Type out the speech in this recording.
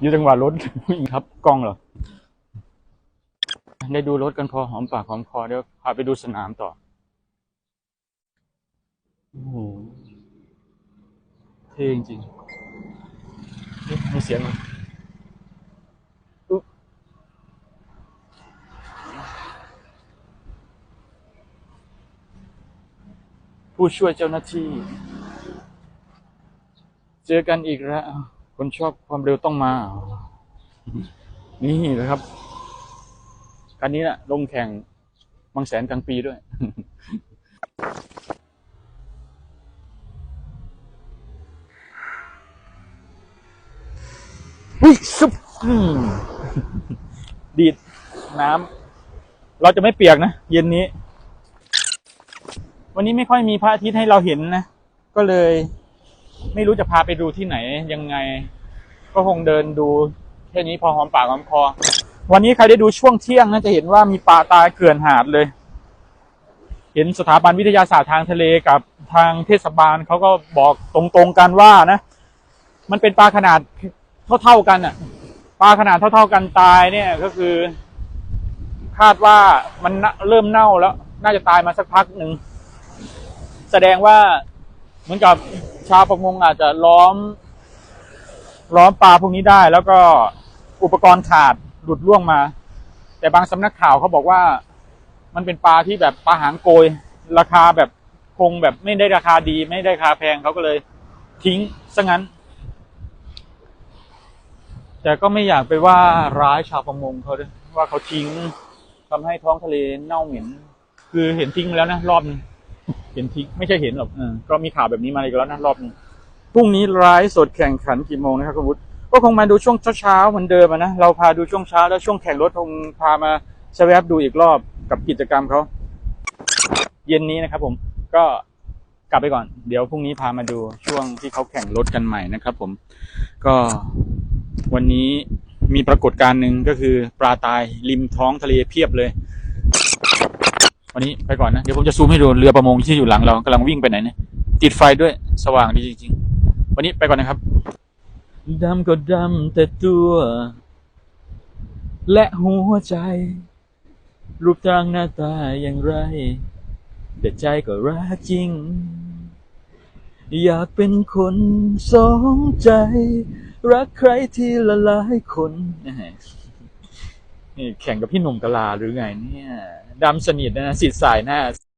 อยู่จังหวะรถครับกล้องเหรอ ได้ดูรถกันพอหอมปากหอมคอเดี๋ยวพาไปดูสนามต่อโอ้โหเท่จริงๆมีเสียงไหมผู้ช่วยเจ้าหน้าที่ เจอกันอีกแล้ว คนชอบความเร็วต้องมา นี่นะครับ คันนี้นะลงแข่งบางแสนกลางปีด้วยฮ้ยซุปดีดน้ำ เราจะไม่เปียกนะ เย็นนี้ วันนี้ไม่ค่อยมีพระอาทิตย์ให้เราเห็นนะ ก็เลย ไม่รู้จะพาไปดูที่ไหนยังไง ก็คงเดินดูแค่นี้พอหอมปากหอมคอ วันนี้ใครได้ดูช่วงเที่ยงนะจะเห็นว่ามีปลาตายเกลื่อนหาดเลย เห็นสถาบันวิทยาศาสตร์ทางทะเลกับทางเทศบาลเขาก็บอกตรงๆกันว่านะ มันเป็นปลาขนาดเท่าๆกันอะปลาขนาดเท่า ๆกันตายเนี่ยก็คือ คาดว่ามันเริ่มเน่าแล้ว น่าจะตายมาสักพักหนึ่งแสดงว่าเหมือนกับ ชาวประมงอาจจะล้อม ล้อมปลาพวกนี้ได้ แล้วก็อุปกรณ์ขาดหลุดล่วงมา แต่บางสำนักข่าวเขาบอกว่า มันเป็นปลาที่แบบปลาหางโกย ราคาแบบคงแบบไม่ได้ราคาดี ไม่ได้ราคาแพงเขาก็เลย ทิ้งซะงั้น แต่ก็ไม่อยากไปว่าร้ายชาวประมงเขาด้วยว่าเขาทิ้งทำให้ท้องทะเลเน่าเหม็น คือเห็นทิ้งแล้วนะรอบนึง เห็นทิ้งไม่ใช่เห็นหรอกเออก็มีข่าวแบบนี้มาอีกแล้วนะรอบนึงพรุ่งนี้ไลฟ์สดแข่งขันกี่โมงนะครับคุณวุฒิก็คงมาดูช่วงเช้าๆเหมือนเดิมอะนะเราพาดูช่วงเช้าแล้วช่วงแข่งรถคงพามาสแวบดูอีกรอบกับกิจกรรมเขาเย็นนี้นะครับ ผมก็กลับไปก่อน เดี๋ยวพรุ่งนี้พามาดูช่วงที่เขาแข่งรถกันใหม่นะครับ ผมก็วันนี้มีปรากฏการณ์หนึ่งก็คือปลาตายริมท้องทะเลเพียบเลย วันนี้ไปก่อนนะ เดี๋ยวผมจะซูมให้ดูเรือประมงที่อยู่หลังเรากำลังวิ่งไปไหนเนี่ย ติดไฟด้วยสว่างดีจริง ๆ วันนี้ไปก่อนนะครับดำก็ดำแต่ตัว และหัวใจ รูปร่างหน้าตาอย่างไร แต่ใจก็รักจริง อยากเป็นคนสองใจ รักใครที่ละหลายคน นี่แข่งกับพี่หนุ่มกะลาหรือไงเนี่ยดำสนิทนะสิทธิ์สายหน้า